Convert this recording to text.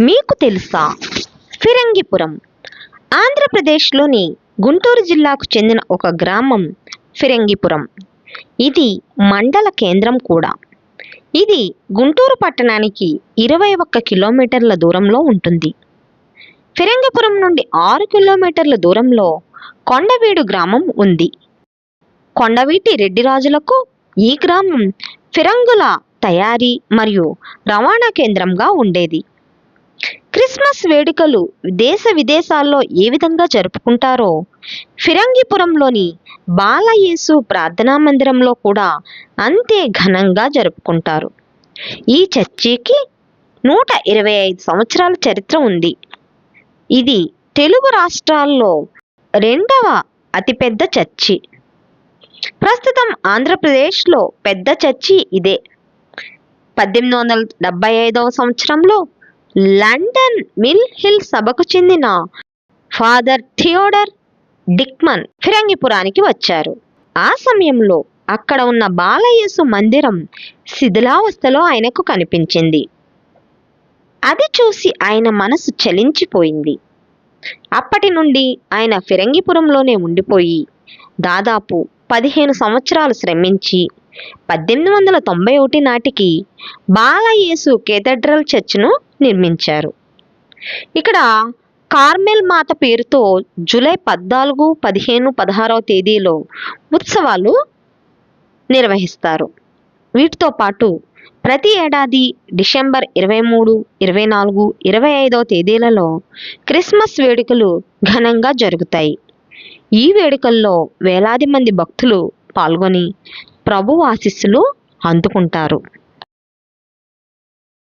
మీకు తెలుసా? ఫిరంగిపురం. ఆంధ్రప్రదేశ్లోని గుంటూరు జిల్లాకు చెందిన ఒక గ్రామం ఫిరంగిపురం. ఇది మండల కేంద్రం కూడా. ఇది గుంటూరు పట్టణానికి ఇరవై ఒక్క కిలోమీటర్ల దూరంలో ఉంటుంది. ఫిరంగిపురం నుండి ఆరు కిలోమీటర్ల దూరంలో కొండవీడు గ్రామం ఉంది. కొండవీటి రెడ్డి రాజులకు ఈ గ్రామం ఫిరంగుల తయారీ మరియు రవాణా కేంద్రంగా ఉండేది. క్రిస్మస్ వేడుకలు దేశ విదేశాల్లో ఏ విధంగా జరుపుకుంటారో? ఫిరంగిపురంలోని బాలయేసు ప్రార్థనా మందిరంలో కూడా అంతే ఘనంగా జరుపుకుంటారు. ఈ చర్చికి నూట ఇరవై ఐదు సంవత్సరాల చరిత్ర ఉంది. ఇది తెలుగు రాష్ట్రాల్లో రెండవ అతిపెద్ద చర్చి. ప్రస్తుతం ఆంధ్రప్రదేశ్లో పెద్ద చర్చి ఇదే. పద్దెనిమిది వందల డెబ్బై ఐదవ సంవత్సరంలో లండన్ మిల్ హిల్ సభకు చెందిన ఫాదర్ థియోడర్ డిక్మన్ ఫిరంగిపురానికి వచ్చారు. ఆ సమయంలో అక్కడ ఉన్న బాలయేసు మందిరం శిథిలావస్థలో ఆయనకు కనిపించింది. అది చూసి ఆయన మనసు చలించిపోయింది. అప్పటి నుండి ఆయన ఫిరంగిపురంలోనే ఉండిపోయి దాదాపు పదిహేను సంవత్సరాలు శ్రమించి పద్దెనిమిది వందల తొంభై ఒకటి నాటికి బాలయేసు కేథడ్రల్ చర్చ్ను నిర్మించారు. ఇక్కడ కార్మెల్ మాత పేరుతో జూలై పద్నాలుగు పదిహేను పదహారవ తేదీలో ఉత్సవాలు నిర్వహిస్తారు. వీటితో పాటు ప్రతి ఏడాది డిసెంబర్ ఇరవై మూడు ఇరవై నాలుగు ఇరవై ఐదవ తేదీలలో క్రిస్మస్ వేడుకలు ఘనంగా జరుగుతాయి. ఈ వేడుకల్లో వేలాది మంది భక్తులు పాల్గొని ప్రభు ఆశీస్సులు అందుకుంటారు.